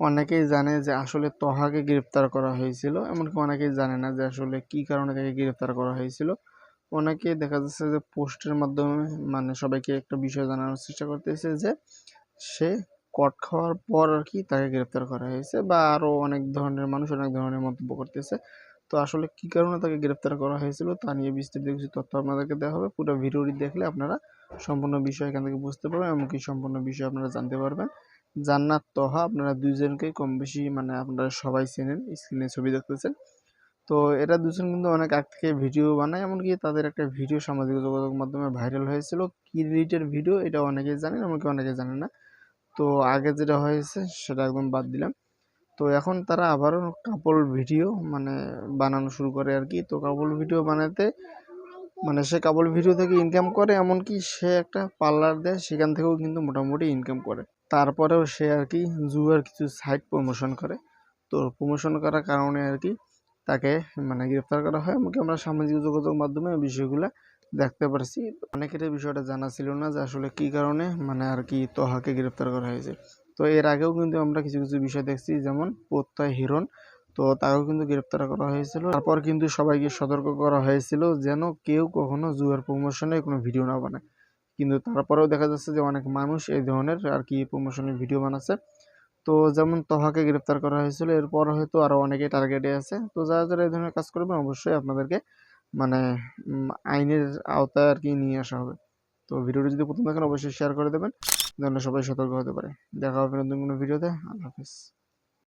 অনেকেই জানে যে আসলে তহাকে গ্রেপ্তার করা হয়েছিল, এমনকি অনেকেই জানে না যে আসলে কি কারণে তাকে গ্রেপ্তার করা হয়েছিল। অনেকে দেখা যাচ্ছে যে পোস্টের মাধ্যমে মানে সবাইকে একটা বিষয় জানানোর চেষ্টা করতেছে যে সে কট খাওয়ার পর আর কি তাকে গ্রেপ্তার করা হয়েছে বা আরও অনেক ধরনের মানুষ অনেক ধরনের মন্তব্য করতেছে। তো আসলে কি কারণে তাকে গ্রেপ্তার করা হয়েছিল তা নিয়ে বিস্তারিত কিছু তথ্য আপনাদেরকে দেওয়া হবে। পুরো ভিডিওটি দেখলে আপনারা সম্পূর্ণ বিষয় এখান থেকে বুঝতে পারবেন, এমনকি সম্পূর্ণ বিষয় আপনারা জানতে পারবেন। জান্নাত তহা আপনারা দুইজনকেই কম বেশি মানে আপনারা সবাই চেনেন স্ক্রিনে ছবি দেখতেছেন। তো এরা দুজন কিন্তু অনেক আগ থেকে ভিডিও বানায়, এমনকি তাদের একটা ভিডিও সামাজিক যোগাযোগ মাধ্যমে ভাইরাল হয়েছিল। কি রিলেটেড ভিডিও এটা অনেকেই জানেন, এমনকি অনেকে জানে না। তো আগে যেটা হয়েছে, সেটা একদম বাদ দিলাম। তো এখন তারা আবারও কাপড় ভিডিও মানে বানানো শুরু করে আর কি। তো কাপড় ভিডিও বানাতে মানে সে কাপড় ভিডিও থেকে ইনকাম করে, এমনকি সে একটা পার্লার দেয়, সেখান থেকেও কিন্তু মোটামুটি ইনকাম করে। তারপরেও সে আর কি জুয়ার কিছু সাইট প্রমোশন করে। তো প্রমোশন করার কারণে আর কি তাকে মানে গ্রেপ্তার করা হয়। এমনকি আমরা সামাজিক যোগাযোগ মাধ্যমে বিষয়গুলো দেখতে পারছি। অনেকের বিষয়টা জানা ছিল না যে আসলে কী কারণে মানে আর কি তহাকে গ্রেপ্তার করা হয়েছে। তো এর আগেও কিন্তু আমরা কিছু কিছু বিষয় দেখছি। যেমন প্রত্যয় হিরণ তো তাকেও কিন্তু গ্রেপ্তার করা হয়েছিল। তারপর কিন্তু সবাইকে সতর্ক করা হয়েছিল যেন কেউ কখনো জুয়ার প্রমোশনে কোনো ভিডিও না বানায়। কিন্তু তারপরেও দেখা যাচ্ছে যে অনেক মানুষ এই ধরনের আর কি প্রমোশনের ভিডিও বানাচ্ছে। তো যেমন তহাকে গ্রেপ্তার করা হয়েছিল, এরপর হয়তো আরও অনেকে টার্গেটে আছে। তো যারা যারা এই ধরনের কাজ করবেন, অবশ্যই আপনাদেরকে মানে আইনের আওতায় আর কি নিয়ে আসা হবে। তো ভিডিওটি যদি প্রথম দেখেন, অবশ্যই শেয়ার করে দেবেন। যেন সবাই সতর্ক হতে পারে। দেখা হবে নতুন কোনো ভিডিওতে আল্লাহ হাফিজ।